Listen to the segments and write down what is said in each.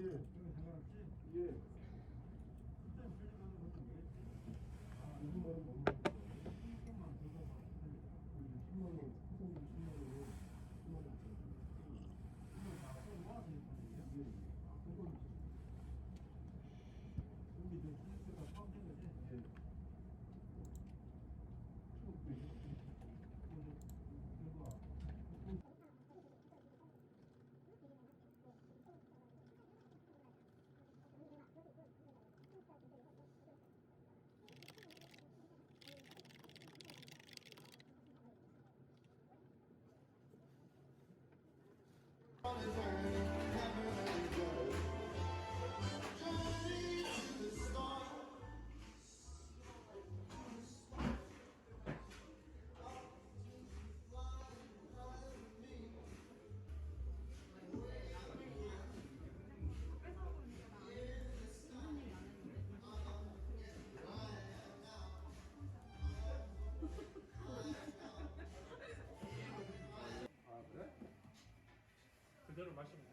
you. 마십니다.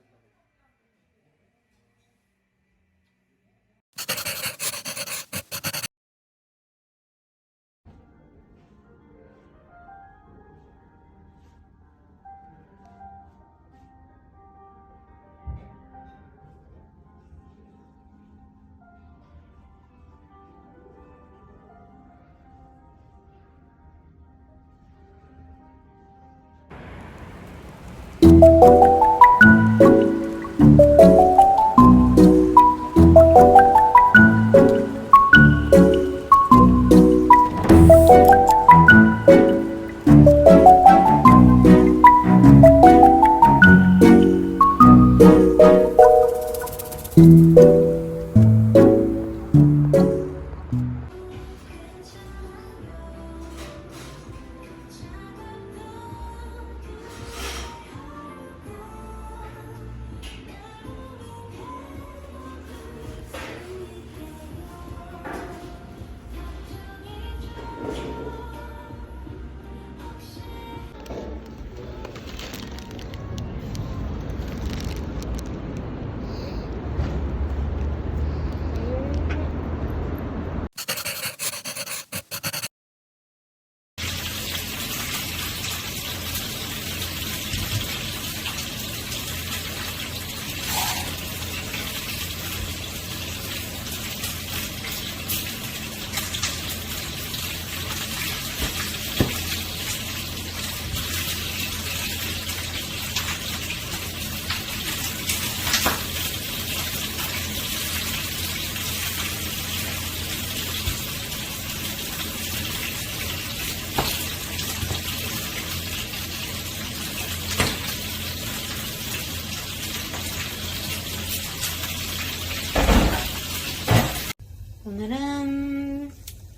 오늘은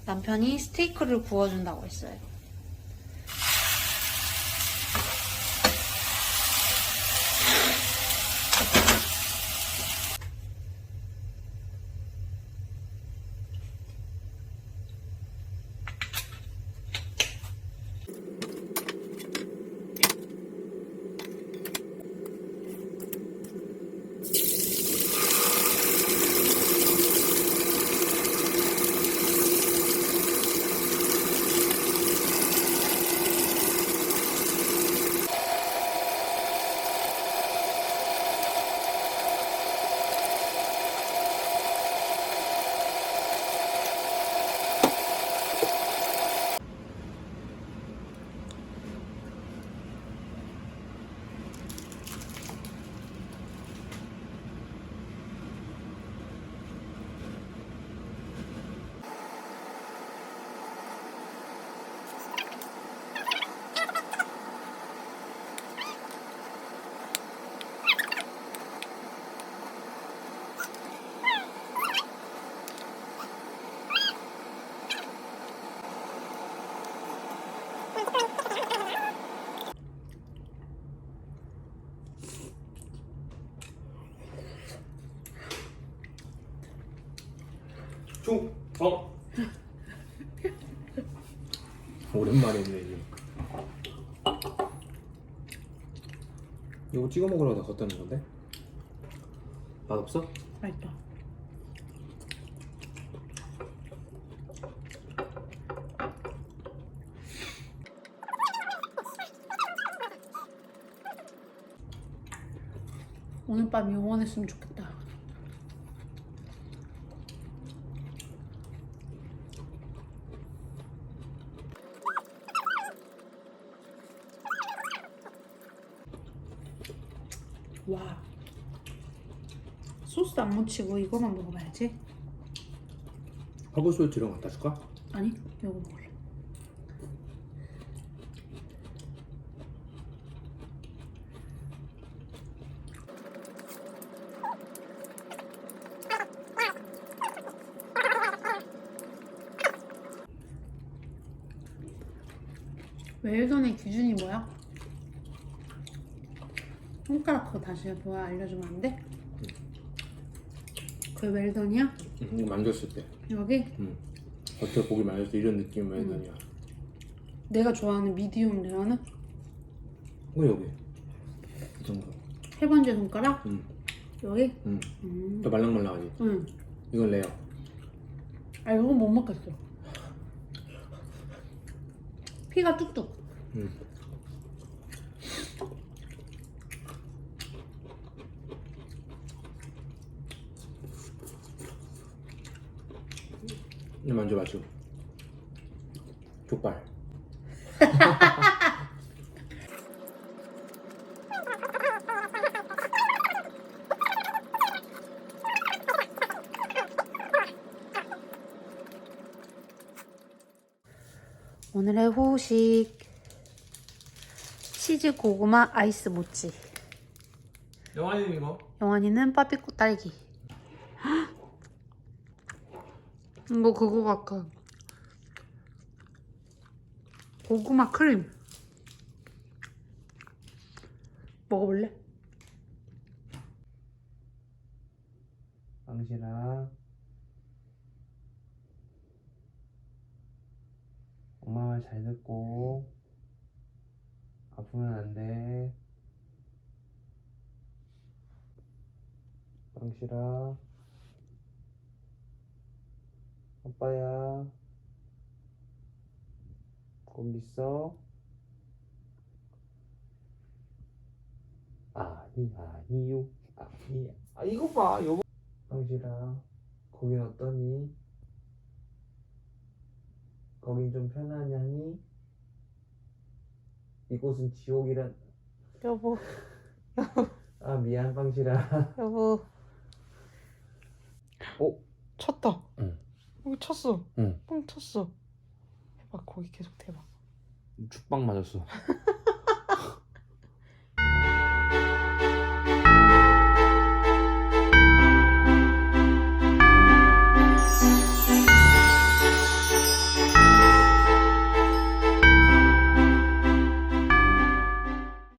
남편이 스테이크를 구워준다고 했어요. 어. 오랜만에 있네 이거. 이거 찍어 먹으려고 다 걷다는 건데? 맛 없어? 맛있다. 오늘 밤 영원했으면 좋겠다. 소스 안 묻히고 이거만 먹어봐야지. 거 갖다 줄까? 아니, 이거 먹을래. 웰던의 기준이 뭐야? 손가락 그거 다시 뭐야 알려주면 안 돼? 그게 웰던이야? 응, 이거 만졌을 때. 여기? 응. 겉에 고기 만졌을 때 이런 많이 나냐. 내가 좋아하는 미디움 레어는? 어 여기. 이 정도. 세 번째 손가락? 응. 여기? 응. 음. 또 말랑말랑하지. 응. 이건 레어. 아 이건 못 먹겠어. 피가 뚝뚝. 응. 만져봐 지금. 족발. 오늘의 후식 치즈 고구마 아이스 모찌. 영환이 이거? 영환이는 빠삐꼬 딸기. 이거 그거 같아. 고구마 크림. 먹어볼래? 방실아 엄마 말 잘 듣고 아프면 안돼 방실아 아빠야 거기 있어? 아니 아니요 아니 아 이거 봐 여보 방실아, 거긴 어떠니? 거긴 좀 편하냐니? 이곳은 지옥이란. 여보, 아 미안 방실아. 여보. 어? 쳤다. 응. 여기 쳤어. 응. 뻥 쳤어. 해봐, 거기 계속 대봐. 죽방 맞았어.